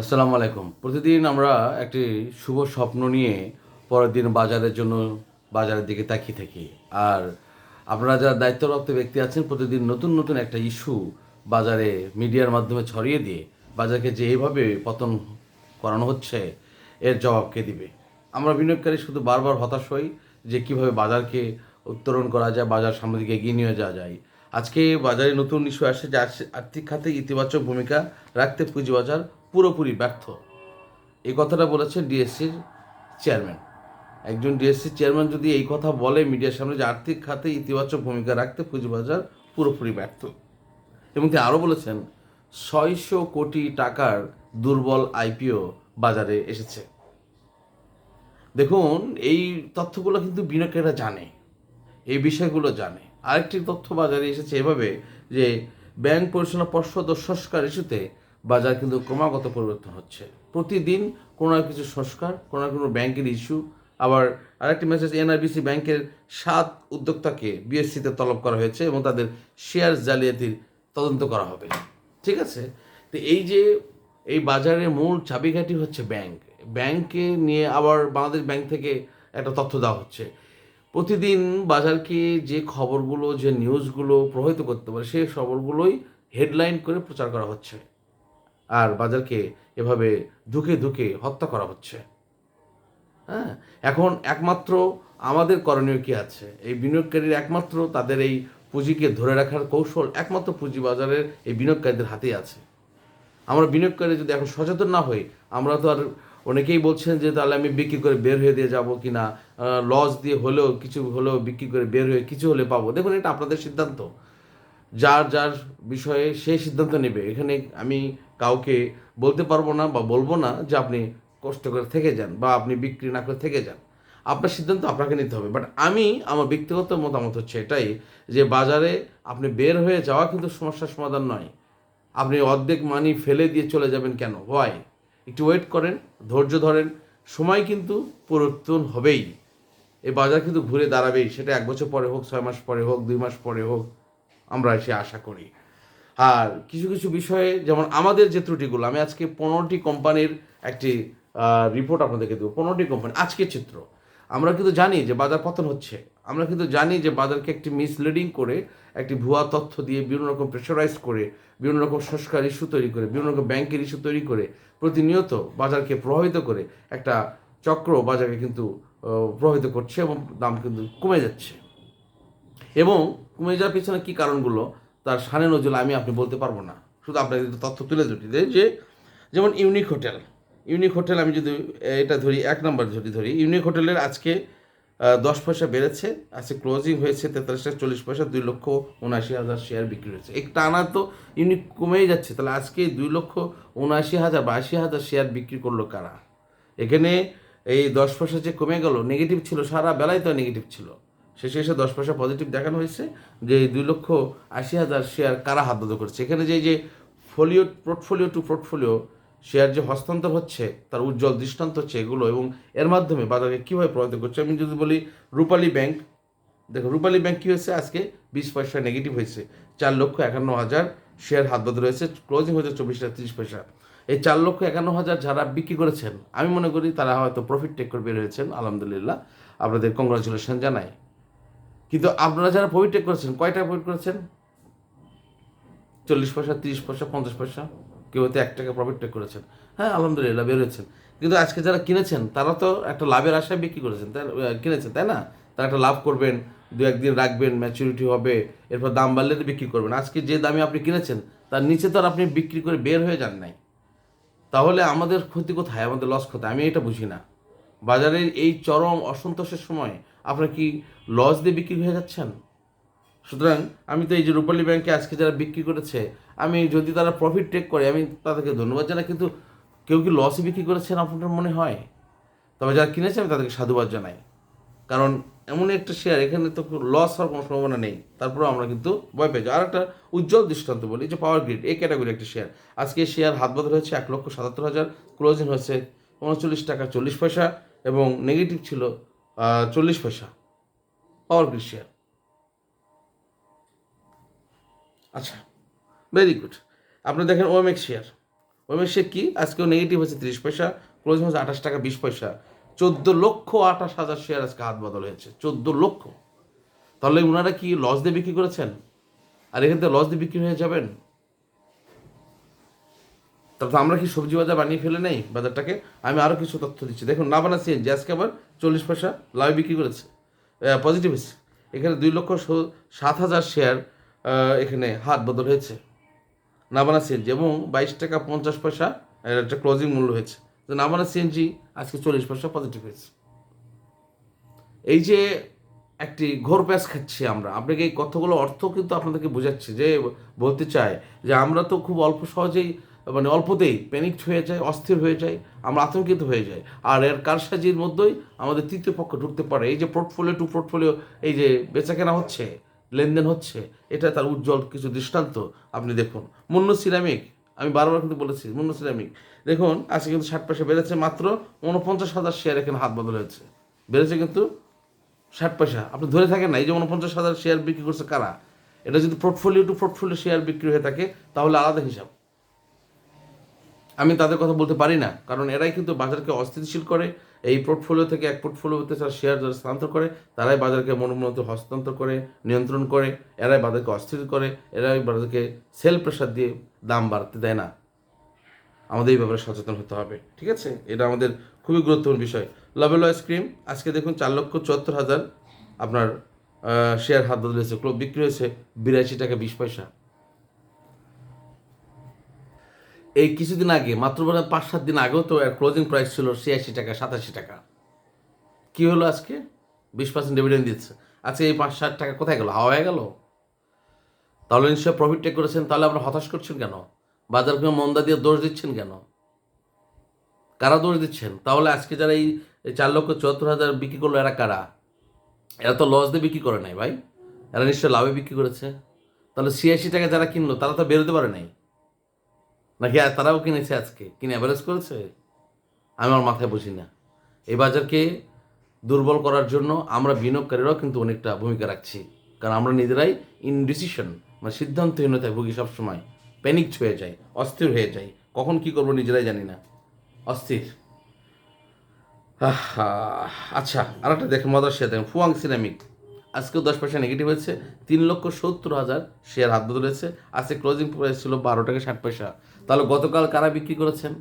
আসসালামু আলাইকুম। প্রতিদিন আমরা একটি শুভ স্বপ্ন নিয়ে পরের দিন বাজারের জন্য বাজারের দিকে তাকিয়ে থাকি। আর আপনারা যারা দায়িত্বপ্রাপ্ত ব্যক্তি আছেন, প্রতিদিন নতুন নতুন একটা ইস্যু বাজারে মিডিয়ার মাধ্যমে ছড়িয়ে দিয়ে বাজারকে যে এইভাবে পতন করানো হচ্ছে, এর জবাব কে দিবে? আমরা বিনিয়োগকারী শুধু বারবার হতাশ হই যে কীভাবে বাজারকে উত্তরণ করা যায়, বাজার সামনের দিকে এগিয়ে নিয়ে যাওয়া যায়। আজকে বাজারে নতুন ইস্যু আসছে যে আর্থিক খাতে ইতিবাচক ভূমিকা রাখতে পুঁজিবাজার পুরোপুরি ব্যর্থ। এই কথাটা বলেছেন ডিএসসির চেয়ারম্যান। একজন ডিএসসির চেয়ারম্যান যদি এই কথা বলে মিডিয়ার সামনে যে আর্থিক খাতে ইতিবাচক ভূমিকা রাখতে পুঁজিবাজার পুরোপুরি ব্যর্থ। এবং তিনি আরও বলেছেন, ছয়শো কোটি টাকার দুর্বল আইপিও বাজারে এসেছে। দেখুন, এই তথ্যগুলো কিন্তু বিনিয়োগকারীরা জানে, এই বিষয়গুলো জানে। আরেকটি তথ্য বাজারে এসেছে এভাবে যে, ব্যাংক পরিচালনা পর্ষদ ও সংস্কার ইস্যুতে বাজার কিন্তু ক্রমাগত পরিবর্তন হচ্ছে। প্রতিদিন কোনো না কিছু সংস্কার, কোনো না কোনো ব্যাংকের ইস্যু আবার আরেকটি মেসেজ এনআরবিসি ব্যাংকের সাত উদ্যোক্তাকে বিএসসিতে তলব করা হয়েছে এবং তাদের শেয়ার জালিয়াতির তদন্ত করা হবে। ঠিক আছে? তো এই যে এই বাজারের মূল চাবিকাঠি হচ্ছে ব্যাংক। ব্যাংকে নিয়ে আবার বাংলাদেশ ব্যাংক থেকে একটা তথ্য দেওয়া হচ্ছে। প্রতিদিন বাজারকে যে খবরগুলো, যে নিউজগুলো প্রভাবিত করতে পারে, সেই খবরগুলোই হেডলাইন করে প্রচার করা হচ্ছে। আর বাজারকে এভাবে ধুকে ধুকে হত্যা করা হচ্ছে। হ্যাঁ এখন একমাত্র আমাদের করণীয় কি আছে? এই বিনিয়োগকারীর একমাত্র তাদের এই পুঁজিকে ধরে রাখার কৌশল, একমাত্র পুঁজি বাজারের এই বিনিয়োগকারীদের হাতেই আছে। আমরা বিনিয়োগকারী যদি এখন সচেতন না হই, আমরা তো আর অনেকেই বলছেন যে তাহলে আমি বিক্রি করে বের হয়ে দিয়ে যাব কি না লস দিয়ে হলেও কিছু হলেও বিক্রি করে বের হয়ে কিছু হলে পাবো। দেখুন, এটা আপনাদের সিদ্ধান্ত। যার যার বিষয়ে সেই সিদ্ধান্ত নেবে। এখানে আমি কাউকে বলতে পারব না বা বলব না যে আপনি কষ্ট করে থেকে যান বা আপনি বিক্রি না করে থেকে যান। আপনার সিদ্ধান্ত আপনাকে নিতে হবে। বাট আমি, আমার ব্যক্তিগত মতামত হচ্ছে এটাই যে বাজারে আপনি বের হয়ে যাওয়া কিন্তু সমস্যার সমাধান নয়। আপনি অর্ধেক মানি ফেলে দিয়ে চলে যাবেন কেন? হয় একটু ওয়েট করেন, ধৈর্য ধরেন। সময় কিন্তু পরিবর্তন হবেই। এই বাজার কিন্তু ঘুরে দাঁড়াবেই। সেটা এক বছর পরে হোক, ছয় মাস পরে হোক, দুই মাস পরে হোক, আমরা সে আশা করি। আর কিছু কিছু বিষয়ে, যেমন আমাদের যে ত্রুটিগুলো, আমি আজকে পনেরোটি কোম্পানির একটি রিপোর্ট আপনাদেরকে দেবো। পনেরোটি কোম্পানি, আজকের চিত্র। আমরা কিন্তু জানি যে বাজার পতন হচ্ছে। আমরা কিন্তু জানি যে বাজারকে একটি মিসলিডিং করে, একটি ভুয়া তথ্য দিয়ে বিভিন্ন রকম প্রেশারাইজ করে, বিভিন্ন রকম সংস্কার ইস্যু তৈরি করে, বিভিন্ন রকম ব্যাংকের ইস্যু তৈরি করে, প্রতিনিয়ত বাজারকে প্রভাবিত করে একটা চক্র বাজারকে কিন্তু প্রভাবিত করছে এবং দাম কিন্তু কমে যাচ্ছে। এবং কমে যাওয়ার পিছনে কী কারণগুলো? তার সানে নজরুল আমি আপনি বলতে পারব না। শুধু আপনাকে তথ্য তুলে ধরি যে যেমন ইউনিক হোটেল। ইউনিক হোটেল আমি যদি এটা ধরি, এক নম্বর যদি ধরি, ইউনিক হোটেলের আজকে দশ পয়সা বেড়েছে। আজকে ক্লোজিং হয়েছে তেতাল্লিশ টাকা চল্লিশ পয়সা, দুই লক্ষ উনআশি হাজার শেয়ার বিক্রি হয়েছে। এক টানা তো ইউনিক কমেই যাচ্ছে। তাহলে আজকে দুই লক্ষ উনআশি হাজার বা আশি হাজার শেয়ার বিক্রি করল কারা? এখানে এই দশ পয়সা যে কমে গেল নেগেটিভ ছিল সারা বেলায় তো নেগেটিভ ছিল। শেষে এসে দশ পয়সা পজিটিভ দেখানো হয়েছে যে দুই লক্ষ আশি হাজার শেয়ার কারা হাত ধরে করেছে? এখানে যে যে folio portfolio to portfolio share যে হস্তান্তর হচ্ছে, তার উজ্জ্বল দৃষ্টান্ত হচ্ছে এগুলো এবং এর মাধ্যমে বাজারকে কীভাবে প্রভাবিত করছে? আমি যদি বলি রূপালী ব্যাংক দেখো রূপালী ব্যাংক কী হয়েছে? আজকে বিশ পয়সা নেগেটিভ হয়েছে। চার লক্ষ একান্ন হাজার শেয়ার হাত বদল রয়েছে। ক্লোজিং হয়েছে চব্বিশ টাকা তিরিশ পয়সা। এই চার লক্ষ একান্ন হাজার যারা বিক্রি করেছেন, আমি মনে করি তারা হয়তো প্রফিট টেক করে বের হয়েছেন। আলহামদুলিল্লাহ। আপনাদের কংগ্রাচুলেশন জানাই। কিন্তু আপনারা যারা টেক করেছেন, কয়টা প্রফিট করেছেন? চল্লিশ পয়সা, তিরিশ পয়সা, পঞ্চাশ পয়সা, কেউ হয়তো এক টাকা প্রফিট টেক করেছেন। হ্যাঁ আলহামদুলিল্লাহ বের হয়েছেন কিন্তু আজকে যারা কিনেছেন, তারা তো একটা লাভের আশায় বিক্রি করেছেন, তাই কিনেছেন, তাই না? তারা একটা লাভ করবেন, দু একদিন রাখবেন ম্যাচুরিটি হবে, এরপর দাম বাড়লে তো বিক্রি করবেন। আজকে যে দামে আপনি কিনেছেন, তার নিচে তো আর আপনি বিক্রি করে বের হয়ে যান নাই। তাহলে আমাদের ক্ষতি কোথায়? আমাদের লস কোথায়? আমি এটা বুঝি না। বাজারের এই চরম অসন্তোষের সময় আপনার কি লস দিয়ে বিক্রি হয়ে যাচ্ছেন সুতরাং আমি তো এই যে রূপালী ব্যাংকে আজকে যারা বিক্রি করেছে, আমি যদি তারা প্রফিট টেক করে, আমি তাদেরকে ধন্যবাদ জানাই, কিন্তু কেউ কি লসে বিক্রি করেছেন আপনার মনে হয়? তবে যারা কিনেছে, আমি তাদেরকে সাধুবাদ জানাই। কারণ এমন একটা শেয়ার এখানে তো লস হওয়ার কোনো সম্ভাবনা নেই। তারপরেও আমরা কিন্তু ভয় পেয়েছি আর একটা উজ্জ্বল দৃষ্টান্ত বলি, যে পাওয়ার গ্রিড এই ক্যাটাগরি একটা শেয়ার আজকে শেয়ার হাত বদল হয়েছে এক লক্ষ সাতাত্তর হাজার ক্লোজিং হয়েছে উনচল্লিশ টাকা চল্লিশ পয়সা, এবং নেগেটিভ ছিল চল্লিশ পয়সা। পাওয়ার গ্রিড শেয়ার আচ্ছা ভেরি গুড আপনি দেখেন ওএমএক্স শেয়ার ওই মাসে কি? আজকেও নেগেটিভ হচ্ছে তিরিশ পয়সা ক্লোজিং হচ্ছে আঠাশ টাকা বিশ পয়সা। চোদ্দ লক্ষ আঠাশ হাজার শেয়ার আজকে হাত বদল হয়েছে। চোদ্দ লক্ষ। তাহলে ওনারা কি লস দিয়ে বিক্রি করেছেন? আর এখান থেকে লস দিয়ে বিক্রি হয়ে যাবেন? তারপর আমরা কি সবজি বাজার বানিয়ে ফেলে নেই বাজারটাকে? আমি আরও কিছু তথ্য দিচ্ছি। দেখুন নাবানা সিএনজি আজকে আবার চল্লিশ পয়সা লাভ বিক্রি করেছে। পজিটিভ এসে এখানে দুই লক্ষ সাত হাজার শেয়ার এখানে হাত বদল হয়েছে। নাবানা সিএনজি এবং বাইশ টাকা পঞ্চাশ পয়সা একটা ক্লোজিং মূল্য হয়েছে। তো নাবানা সিএনজি আজকে চল্লিশ পয়সা পজিটিভ হয়েছে। এই যে একটি ঘোর প্যাস খাচ্ছি আমরা, আপনাকে এই কথাগুলো অর্থ কিন্তু আপনাদেরকে বোঝাচ্ছি যে, বলতে চাই যে আমরা তো খুব অল্প সহজেই মানে অল্পতেই প্যানিকড হয়ে যায়, অস্থির হয়ে যায়, আমরা আতঙ্কিত হয়ে যাই। আর এর কারসাজির মধ্যেই আমাদের তৃতীয় পক্ষ ঢুকতে পারে। এই যে পোর্টফোলিও টু পোর্টফোলিও এই যে বেচাকেনা হচ্ছে, লেনদেন হচ্ছে, এটা তার উজ্জ্বল কিছু দৃষ্টান্ত। আপনি দেখুন, মুন্ন সিরামিক, আমি বারবার কিন্তু বলেছি, মুন্ন সিরামিক। দেখুন, আজকে কিন্তু ষাট পয়সা বেড়েছে মাত্র উনপঞ্চাশ হাজার শেয়ার এখানে হাত বদল হয়েছে। বেড়েছে কিন্তু ষাট পয়সা। আপনি ধরে থাকেন না, এই যে উনপঞ্চাশ হাজার শেয়ার বিক্রি করছে কারা? এটা যদি পোর্টফোলিও টু পোর্টফোলিও শেয়ার বিক্রি হয়ে থাকে, তাহলে আলাদা হিসাব। আমি তাদের কথা বলতে পারি না। কারণ এরাই কিন্তু বাজারকে অস্থিতিশীল করে। এই পোর্টফোলিও থেকে এক পোর্টফোলিওতে যারা শেয়ার যারা স্থানান্তর করে, তারাই বাজারকে মনোমত হস্তান্তর করে, নিয়ন্ত্রণ করে, এরাই বাজারকে অস্থির করে, এরাই বাজারকে সেল প্রেশার দিয়ে দাম বাড়তে দেয় না। আমাদের এই ব্যাপারে সচেতন হতে হবে, ঠিক আছে? এটা আমাদের খুবই গুরুত্বপূর্ণ বিষয়। লাভেল আইসক্রিম আজকে দেখুন চার লক্ষ চুয়াত্তর হাজার আপনার শেয়ার হাত বদলেছে ক্লো বিক্রি হয়েছে বিরাশি টাকা বিশ পয়সা। এই কিছুদিন আগে, মাত্র মানে পাঁচ, সাত দিন আগেও তো এর ক্লোজিং প্রাইস ছিল ছিয়াশি টাকা, সাতাশি টাকা। কি হলো আজকে? বিশ পার্সেন্ট ডিভিডেন্ড দিচ্ছে। আজকে এই পাঁচ ষাট টাকা কোথায় গেল? হাওয়া হয়ে গেল? তাহলে নিশ্চয় প্রফিট টেক করেছেন, তাহলে আপনারা হতাশ করছেন কেন? বাজারকে মন্দা দিয়ে দোষ দিচ্ছেন কেন? কারা দোষ দিচ্ছেন? তাহলে আজকে যারা এই এই চার লক্ষ চুয়াত্তর হাজার বিক্রি করল, এরা কারা? এরা তো লস দিয়ে বিক্রি করে নাই ভাই। এরা নিশ্চয় লাভে বিক্রি করেছে। তাহলে ছিয়াশি টাকা যারা কিনলো, তারা তো বেরোতে পারে নাই। নাকি আর তারাও কিনেছে আজকে? কিনে অ্যাভারেজ করেছে? আমি আমার মাথায় বুঝি না। এই বাজারকে দুর্বল করার জন্য আমরা বিনিয়োগকারীরাও কিন্তু অনেকটা ভূমিকা রাখছি। কারণ আমরা নিজেরাই ইনডিসিশন মানে সিদ্ধান্তহীনতায় ভুগি সবসময়। প্যানিক হয়ে যায় অস্থির হয়ে যাই। কখন কি করব নিজেরাই জানি না। অস্থির। আচ্ছা আর একটা দেখেন মজার শেয়ার দেখেন ফুয়াং সিরামিক। আজকেও দশ পয়সা নেগেটিভ হয়েছে। তিন লক্ষ সত্তর হাজার শেয়ার হাত বদলেছে আজকে ক্লোজিং প্রাইস ছিল বারো টাকা ষাট পয়সা। তাহলে গতকাল কারা বিক্রি করেছেন?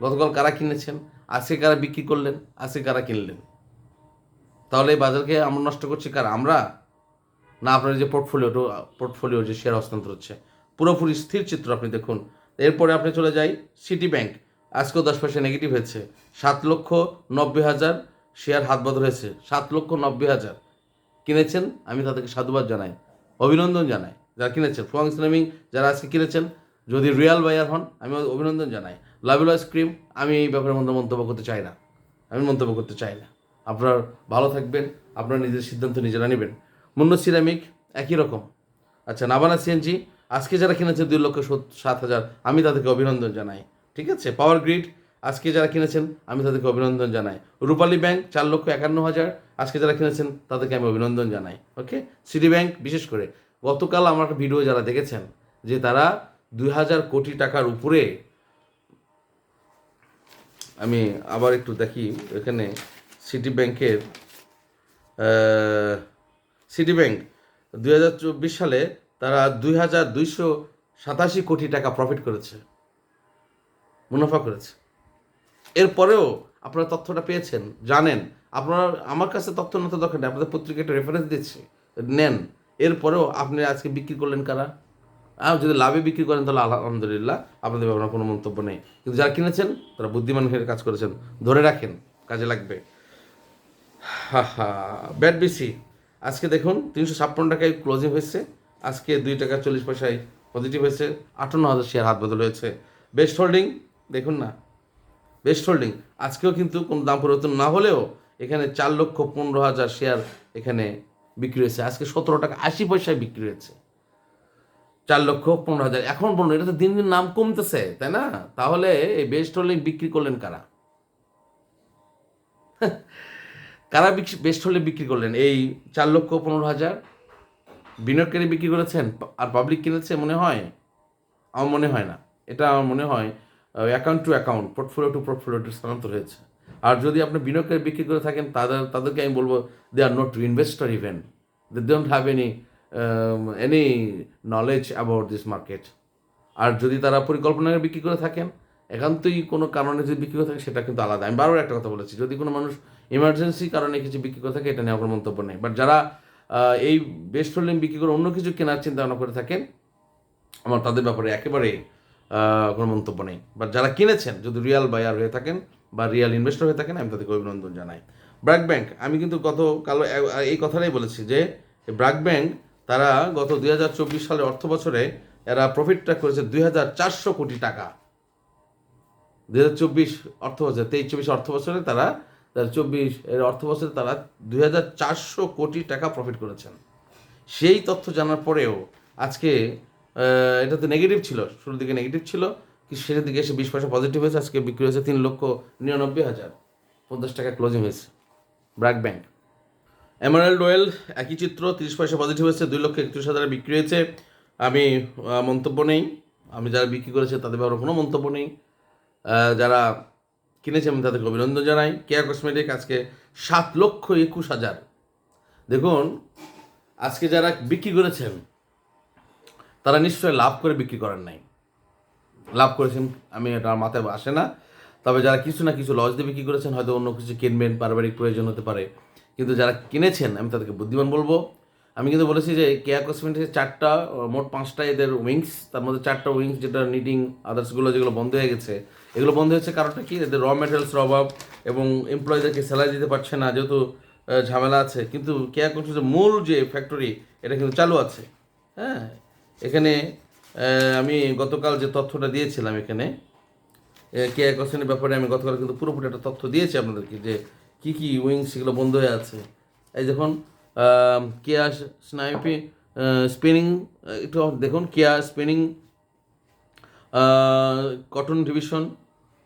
গতকাল কারা কিনেছেন? আজকে কারা বিক্রি করলেন? আজকে কারা কিনলেন? তাহলে এই বাজারকে আমরা নষ্ট করছি কারা? আমরা? না, আপনার যে পোর্টফোলিও পোর্টফোলিও যে শেয়ার হস্তান্তর হচ্ছে, পুরোপুরি স্থির চিত্র আপনি দেখুন। এরপরে আপনি চলে যাই সিটি ব্যাংক আজকেও দশ পয়সা নেগেটিভ হয়েছে। সাত লক্ষ নব্বই হাজার শেয়ার হাত বদল হয়েছে সাত লক্ষ নব্বই হাজার। কিনেছেন? আমি তাদেরকে সাধুবাদ জানাই। অভিনন্দন জানাই। যারা কিনেছেন ফ্রং ইসলামিং যারা আজকে কিনেছেন যদি রিয়াল বায়ার হন, আমি অভিনন্দন জানাই। লাভেল আইসক্রিম আমি এই ব্যাপারে মধ্যে মন্তব্য করতে চাই না। আমি মন্তব্য করতে চাই না। আপনার ভালো থাকবেন, আপনার নিজের সিদ্ধান্ত নিজেরা নেবেন। মুন্ন সিরামিক, একই রকম। আচ্ছা নাবানা সিএনজি, আজকে যারা কিনেছে দুই লক্ষ সাত হাজার, আমি তাদেরকে অভিনন্দন জানাই। ঠিক আছে? পাওয়ার গ্রিড আজকে যারা কিনেছেন, আমি তাদেরকে অভিনন্দন জানাই। রূপালী ব্যাংক, চার লক্ষ একান্ন হাজার, আজকে যারা কিনেছেন, তাদেরকে আমি অভিনন্দন জানাই। ওকে সিটি ব্যাংক বিশেষ করে, গতকাল আমার একটা ভিডিও যারা দেখেছেন, যে তারা দুই হাজার কোটি টাকার উপরে আমি আবার একটু দেখি, এখানে সিটি ব্যাংকের সিটি ব্যাংক দুই হাজার চব্বিশ সালে তারা দুই হাজার দুইশো সাতাশি কোটি টাকা প্রফিট করেছে, মুনাফা করেছে। এরপরেও আপনারা তথ্যটা পেয়েছেন, জানেন। আপনারা, আমার কাছে তথ্য নিতে দরকার নেই, আপনাদের পত্রিকা একটা রেফারেন্স দিচ্ছি, নেন। এরপরেও আপনি আজকে বিক্রি করলেন কারা? আর যদি লাভে বিক্রি করেন তাহলে আলহামদুলিল্লাহ আপনাদের ব্যাপারে কোনো মন্তব্য নেই। কিন্তু যারা কিনেছেন, তারা বুদ্ধিমান হয়ে কাজ করেছেন, ধরে রাখেন, কাজে লাগবে। হা হা, ব্যাট বিসি। আজকে দেখুন, তিনশো ছাপ্পান্ন টাকায় ক্লোজিং হয়েছে। আজকে দুই টাকা চল্লিশ পয়সায় পজিটিভ হয়েছে। আটান্ন হাজার শেয়ার হাত বদল হয়েছে। বেস্ট হোল্ডিং দেখুন না। বেস্ট হোল্ডিং আজকেও কিন্তু কোনো দাম পরিবর্তন না হলেও এখানে চার লক্ষ পনেরো হাজার শেয়ার এখানে বিক্রি হয়েছে। আজকে সতেরো টাকা আশি পয়সায় বিক্রি হয়েছে। চার লক্ষ পনেরো হাজার। এখন বলুন, এটা তো দিন দিন নাম কমতেছে, তাই না? তাহলে এই বেস্ট হোল্ডিং বিক্রি করলেন কারা? কারা বেস্ট হলে বিক্রি করলেন? এই চার লক্ষ পনেরো হাজার বিনিয়োগকারী বিক্রি করেছেন আর পাবলিক কিনেছে মনে হয়? আমার মনে হয় না। এটা আমার মনে হয় account to account portfolio to পোর্টফোলিওতে স্থানান্তর হয়েছে। আর যদি আপনি বিনিয়োগের বিক্রি করে থাকেন, তাদের, তাদেরকে আমি বলব they are not investor even they don't have any any knowledge about this market আর যদি তারা পরিকল্পনাকে বিক্রি করে থাকেন, একান্তই কোনো কারণে যদি বিক্রি করে থাকে সেটা কিন্তু আলাদা। আমি বারবার একটা কথা বলেছি, যদি কোনো মানুষ ইমার্জেন্সি কারণে কিছু বিক্রি করে থাকে, এটা নিয়ে আমার মন্তব্য নেই। বাট যারা এই বেস্ট হোল্ডিং বিক্রি করে অন্য কিছু কেনার চিন্তা ভাবনা করে থাকেন, আমার তাদের ব্যাপারে একেবারে কোনো মন্তব্য নেই। বাট যারা কিনেছেন, যদি রিয়াল বায়ার হয়ে থাকেন বা রিয়াল ইনভেস্টর হয়ে থাকেন, আমি তাদেরকে অভিনন্দন জানাই। ব্র্যাক ব্যাংক আমি কিন্তু গত কালো এই কথাটাই বলেছি যে ব্র্যাক ব্যাংক তারা গত দুই হাজার চব্বিশ সালের অর্থ বছরে এরা প্রফিটটা করেছে দুই হাজার চারশো কোটি টাকা। দুই হাজার চব্বিশ অর্থ বছর, তেইশ চব্বিশ অর্থ বছরে তারা চব্বিশ এর অর্থ বছরে তারা দুই হাজার চারশো কোটি টাকা প্রফিট করেছেন। সেই তথ্য জানার পরেও আজকে এটা তো নেগেটিভ ছিল, শুরুর দিকে নেগেটিভ ছিল কি শেষের দিকে এসে বিশ পয়সা পজিটিভ হয়েছে, আজকে বিক্রি হয়েছে তিন লক্ষ নিরানব্বই হাজার। পঞ্চাশ টাকা ক্লোজিং হয়েছে। ব্র্যাক ব্যাংক। এমারেল্ড ওয়েল একই চিত্র, তিরিশ পয়সা পজিটিভ হয়েছে দুই লক্ষ একত্রিশ হাজারে বিক্রি হয়েছে। আমি মন্তব্য নেই। আমি যারা বিক্রি করেছে, তাদের ব্যাপারে কোনো মন্তব্য নেই। যারা কিনেছে, আমি তাদেরকে অভিনন্দন জানাই। কেয়া কসমেটিক আজকে সাত লক্ষ একুশ হাজার। দেখুন, আজকে যারা বিক্রি করেছেন, তারা নিশ্চয়ই লাভ করে বিক্রি করেন নাই। লাভ করেছেন, আমি এটা মাথায় আসে না। তবে যারা কিছু না কিছু লস দিয়ে বিক্রি করেছেন, হয়তো অন্য কিছু কিনবেন, পারিবারিক প্রয়োজন হতে পারে। কিন্তু যারা কিনেছেন, আমি তাদেরকে বুদ্ধিমান বলব। আমি কিন্তু বলেছি যে কেয়া কসমেটিক্সের চারটা মোট পাঁচটা এদের উইংস তার মধ্যে চারটা উইংস যেটা নিটিং আদার্সগুলো যেগুলো বন্ধ হয়ে গেছে, এগুলো বন্ধ হয়েছে কারণটা কি? এদের র মেটেরিয়ালসের অভাব এবং এমপ্লয়ীদেরকে স্যালারি দিতে পারছে না, যেহেতু ঝামেলা আছে। কিন্তু কেয়া কসমেটিক্সের মূল যে ফ্যাক্টরি এটা কিন্তু চালু আছে। হ্যাঁ এখানে আমি গতকাল যে তথ্যটা দিয়েছিলাম এখানে কেয়া কসমেটির ব্যাপারে আমি গতকাল কিন্তু পুরোপুরি একটা তথ্য দিয়েছি আপনাদেরকে যে কী কী উইংস সেগুলো বন্ধ হয়ে আছে? এই দেখুন কেয়া স্নাইপি স্পিনিং একটু দেখুন Keya spinning cotton division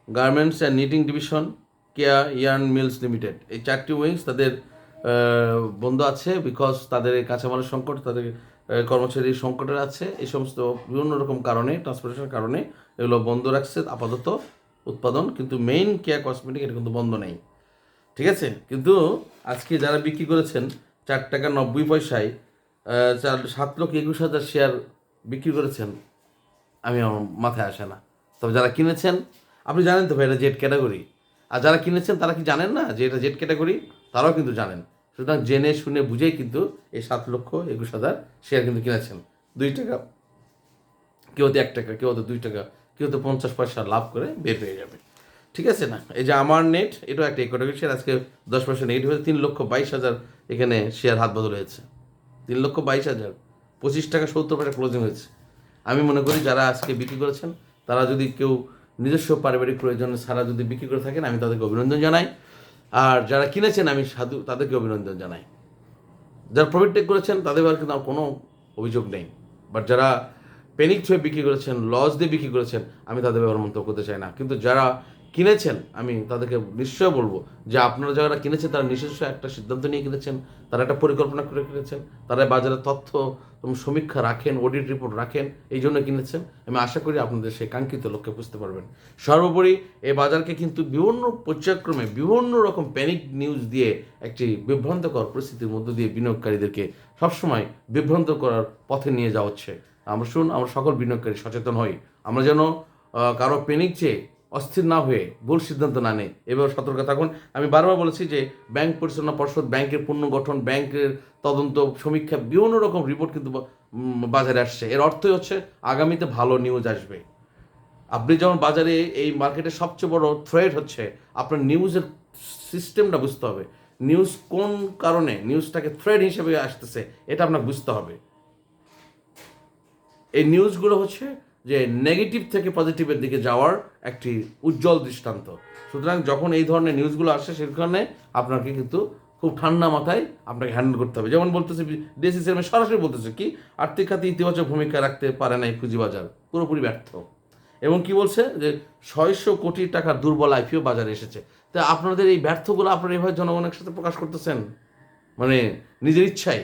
garments and knitting division Keya yarn mills limited এই চারটি উইংস তাদের বন্ধ আছে বিকজ তাদের কাঁচামালের সংকট, তাদের কর্মচারীর সংকটের আছে। এই সমস্ত বিভিন্ন রকম কারণে ট্রান্সপোর্টেশনের কারণে এগুলো বন্ধ রাখছে আপাতত উৎপাদন। কিন্তু মেইন কেয়া কসমেটিক এটা কিন্তু বন্ধ নেই। ঠিক আছে? কিন্তু আজকে যারা বিক্রি করেছেন, চার টাকা নব্বই পয়সায় চার, সাত লক্ষ একুশ হাজার শেয়ার বিক্রি করেছেন, আমি আমার মাথায় আসে না। তবে যারা কিনেছেন, আপনি জানেন তো ভাই, এটা জেড ক্যাটাগরি আর যারা কিনেছেন, তারা কি জানেন না যে এটা জেড ক্যাটাগরি তারাও কিন্তু জানেন। সুতরাং জেনে, শুনে বুঝেই কিন্তু এই সাত লক্ষ একুশ হাজার শেয়ার কিন্তু কিনেছেন। দুই টাকা। কেউ হয়তো এক টাকা, কেউ হয়তো দুই টাকা, কেউ হয়তো পঞ্চাশ পয়সা লাভ করে বের হয়ে যাবে। ঠিক আছে না? এই যে আমার নেট এটাও একটা ইকোনমিক শেয়ার আজকে দশ পার্সেন্ট নেট হয়েছে, তিন লক্ষ বাইশ হাজার এখানে শেয়ার হাত বদল হয়েছে। তিন লক্ষ বাইশ হাজার, পঁচিশ টাকা সত্তর পয়সা ক্লোজিং হয়েছে। আমি মনে করি যারা আজকে বিক্রি করেছেন, তারা যদি কেউ নিজস্ব পারিবারিক প্রয়োজনে ছাড়া যদি বিক্রি করে থাকেন, আমি তাদেরকে অভিনন্দন জানাই। আর যারা কিনেছেন, আমি সাধু, তাদেরকে অভিনন্দন জানাই। যারা প্রফিট টেক করেছেন, তাদের ব্যাপারে কিন্তু কোনো অভিযোগ নেই। বাট যারা পেনিক হয়ে বিক্রি করেছেন লস দিয়ে বিক্রি করেছেন, আমি তাদের ব্যাপারে মন্তব্য করতে চাই না। কিন্তু যারা কিনেছেন? আমি তাদেরকে নিশ্চয় বলব যে আপনারা যারা কিনেছেন, তারা নিজস্ব একটা সিদ্ধান্ত নিয়ে কিনেছেন, তারা একটা পরিকল্পনা করে কিনেছেন, তারা বাজারে তথ্য সমীক্ষা রাখেন অডিট রিপোর্ট রাখেন, এই জন্য কিনেছেন। আমি আশা করি আপনাদের সেই কাঙ্ক্ষিত লক্ষ্যে বুঝতে পারবেন। সর্বোপরি এই বাজারকে কিন্তু বিভিন্ন পর্যায়ক্রমে বিভিন্ন রকম প্যানিক নিউজ দিয়ে একটি বিভ্রান্তকর পরিস্থিতির মধ্য দিয়ে বিনিয়োগকারীদেরকে সবসময় বিভ্রান্ত করার পথে নিয়ে যাওয়া হচ্ছে। আমরা শুন আমরা সকল বিনিয়োগকারী সচেতন হই। আমরা যেন কারও পেনিক চেয়ে অস্থির না হয়ে ভুল সিদ্ধান্ত না নেই এবার সতর্ক থাকুন। আমি বারবার বলেছি যে, ব্যাংক পরিচালনা পর্ষদ, ব্যাংকের পুনর্গঠন, ব্যাংকের তদন্ত, সমীক্ষা, বিভিন্ন রকম রিপোর্ট কিন্তু বাজারে আসছে। এর অর্থই হচ্ছে, আগামীতে ভালো নিউজ আসবে। আপনি যেমন বাজারে এই মার্কেটে সবচেয়ে বড় থ্রেড হচ্ছে, আপনার নিউজের সিস্টেমটা বুঝতে হবে। নিউজ কোন কারণে নিউজটাকে থ্রেড হিসেবে আসতেছে, এটা আপনাকে বুঝতে হবে। এই নিউজগুলো হচ্ছে যে নেগেটিভ থেকে পজিটিভের দিকে যাওয়ার একটি উজ্জ্বল দৃষ্টান্ত। সুতরাং যখন এই ধরনের নিউজগুলো আসে, সেখানে আপনাকে কিন্তু খুব ঠান্ডা মাথায় আপনাকে হ্যান্ডেল করতে হবে। যেমন বলতেছে ডিএসসি চেয়ারম্যান সরাসরি বলতেছে কি, আর্থিক খাতে ইতিবাচক ভূমিকা রাখতে পারে না এই পুঁজিবাজার, পুরোপুরি ব্যর্থ। এবং কি বলছে যে, ছয়শো কোটি টাকার দুর্বল আইপিও বাজারে এসেছে। তা আপনাদের এই ব্যর্থগুলো আপনারা এভাবে জনগণের সাথে প্রকাশ করতেছেন? মানে নিজের ইচ্ছাই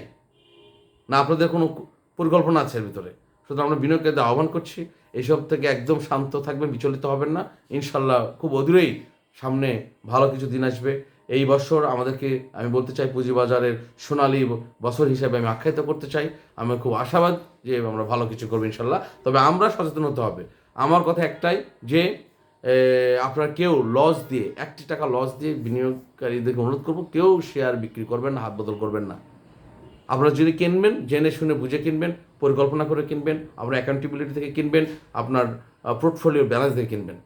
না আপনাদের কোনো পরিকল্পনা আছে এর ভিতরে? সুতরাং আমরা বিনিয়োগকারীদের আহ্বান করছি, এসব থেকে একদম শান্ত থাকবেন, বিচলিত হবেন না। ইনশাল্লাহ খুব অদূরেই সামনে ভালো কিছু দিন আসবে। এই বছর আমাদেরকে, আমি বলতে চাই, পুঁজিবাজারের সোনালি বছর হিসাবে আমি আখ্যায়িত করতে চাই। আমি খুব আশাবাদ যে আমরা ভালো কিছু করব ইনশাল্লাহ। তবে আমরা সচেতন হতে হবে। আমার কথা একটাই যে আপনার কেউ লস দিয়ে, একটি টাকা লস দিয়ে বিনিয়োগকারীদেরকে অনুরোধ করব, কেউ শেয়ার বিক্রি করবেন না, হাত বদল করবেন না। আপনারা যদি কিনবেন, জেনে শুনে বুঝে কিনবেন পরিকল্পনা করে কিনবেন, আপনার অ্যাকাউন্টেবিলিটি থেকে কিনবেন, আপনার পোর্টফোলিও ব্যালেন্স থেকে কিনবেন।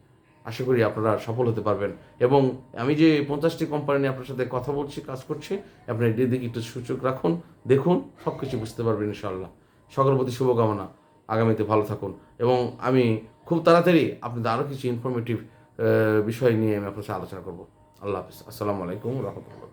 আশা করি আপনারা সফল হতে পারবেন। এবং আমি যে পঞ্চাশটি কোম্পানি নিয়ে আপনার সাথে কথা বলছি, কাজ করছি, আপনি এটির দিকে একটু সূচক রাখুন, দেখুন সব কিছু বুঝতে পারবেন ইনশাল্লাহ সকল প্রতি শুভকামনা। আগামীতে ভালো থাকুন। এবং আমি খুব তাড়াতাড়ি আপনাদের আরও কিছু ইনফরমেটিভ বিষয় নিয়ে আমি আপনার সাথে আলোচনা করব। আল্লাহ হাফিজ। আসসালামু আলাইকুম রহমতুল্লাহ।